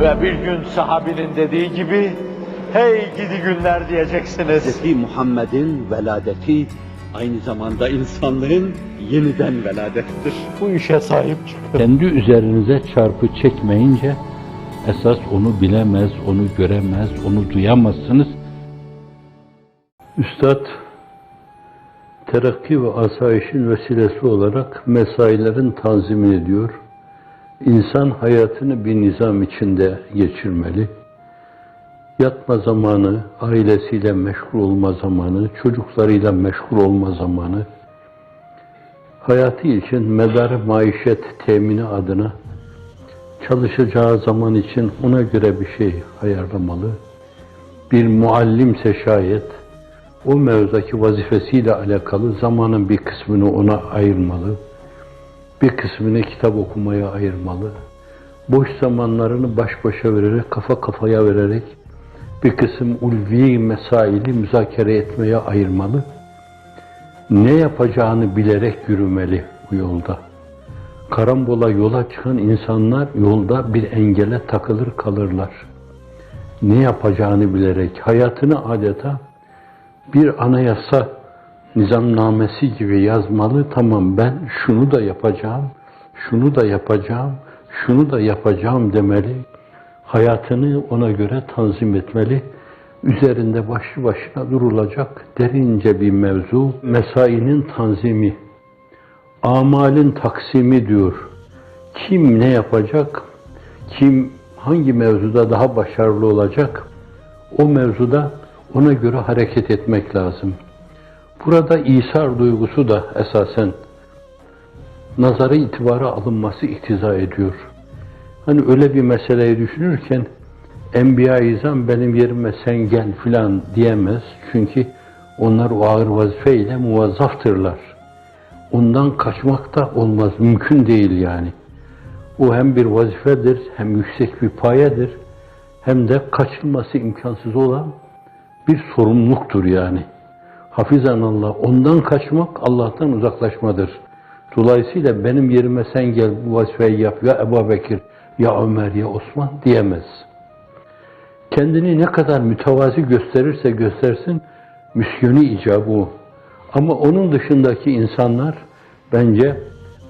Ve bir gün sahabinin dediği gibi, hey gidi günler diyeceksiniz. Hz. Muhammed'in veladeti aynı zamanda insanlığın yeniden veladettir. Bu işe sahip çıkın. Kendi üzerinize çarpı çekmeyince esas onu bilemez, onu göremez, onu duyamazsınız. Üstad terakki ve asayişin vesilesi olarak mesailerin tanzimini diyor. İnsan hayatını bir nizam içinde geçirmeli. Yatma zamanı, ailesiyle meşgul olma zamanı, çocuklarıyla meşgul olma zamanı, hayatı için medar maişet temini adına çalışacağı zaman için ona göre bir şey ayarlamalı. Bir muallimse şayet o mevzudaki vazifesiyle alakalı zamanın bir kısmını ona ayırmalı. Bir kısmını kitap okumaya ayırmalı. Boş zamanlarını baş başa vererek, kafa kafaya vererek bir kısım ulvi mesaili müzakere etmeye ayırmalı ne yapacağını bilerek yürümeli bu yolda. Karambola yola çıkan insanlar yolda bir engele takılır kalırlar. Ne yapacağını bilerek hayatını adeta bir anayasa nizamnamesi gibi yazmalı. Tamam ben şunu da yapacağım, şunu da yapacağım, şunu da yapacağım demeli. Hayatını ona göre tanzim etmeli üzerinde başlı başına durulacak derince bir mevzu, mesainin tanzimi, amalin taksimi diyor. Kim ne yapacak, kim hangi mevzuda daha başarılı olacak, o mevzuda ona göre hareket etmek lazım. Burada İsar duygusu da esasen nazarı itibara alınması iktiza ediyor. Hani öyle bir meseleyi düşünürken Enbiya-i İzam benim yerime sen gel filan diyemez. Çünkü onlar o ağır vazifeyle muvazzaftırlar. Ondan kaçmak da olmaz, mümkün değil yani. O hem bir vazifedir, hem yüksek bir payedir, hem de kaçılması imkansız olan bir sorumluluktur yani. Hafizan Allah, ondan kaçmak Allah'tan uzaklaşmadır. Dolayısıyla benim yerime sen gel bu vazifeyi yap ya Ebu Bekir, ya Ömer, ya Osman diyemez kendini ne kadar mütevazi gösterirse göstersin, misyonu icabı. Ama onun dışındaki insanlar bence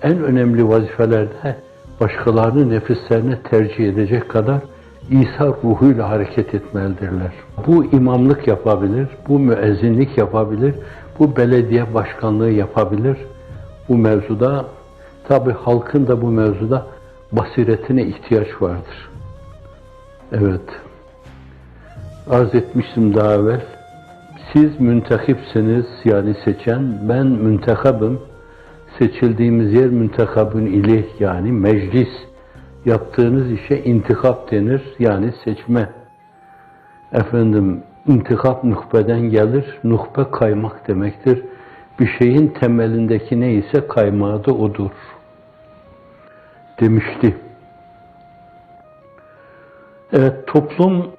en önemli vazifelerde başkalarını nefislerine tercih edecek kadar İsa ruhuyla hareket etmelidirler. Bu imamlık yapabilir, bu müezzinlik yapabilir, bu belediye başkanlığı yapabilir. Bu mevzuda, tabi halkın da bu mevzuda basiretine ihtiyaç vardır. Evet arz etmiştim daha evvel. Siz müntekipsiniz yani seçen, ben müntekabım. Seçildiğimiz yer müntekabın ilih yani meclis. Yaptığınız işe intikap denir yani seçme. Efendim intikap nuhbeden gelir. Nuhbe kaymak demektir. Bir şeyin temelindeki neyse kaymağı da odur. Demişti. Evet toplum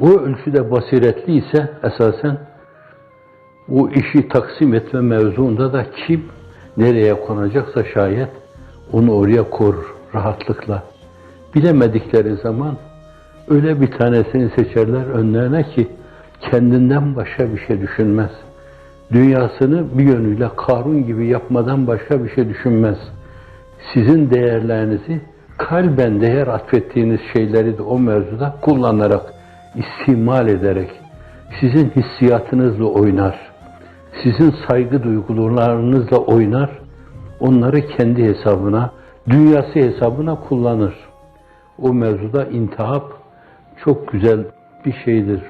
o ölçüde basiretli ise esasen bu işi taksim etme mevzuunda da kim nereye konacaksa şayet onu oraya korur rahatlıkla. Bilemedikleri zaman öyle bir tanesini seçerler önlerine ki kendinden başka bir şey düşünmez. Dünyasını bir yönüyle Karun gibi yapmadan başka bir şey düşünmez. Sizin değerlerinizi kalben değer atfettiğiniz şeyleri de o mevzuda kullanarak istimal ederek sizin hissiyatınızla oynar. Sizin saygı duygularınızla oynar. Onları kendi hesabına, dünyası hesabına kullanır. O mevzuda intihap çok güzel bir şeydir.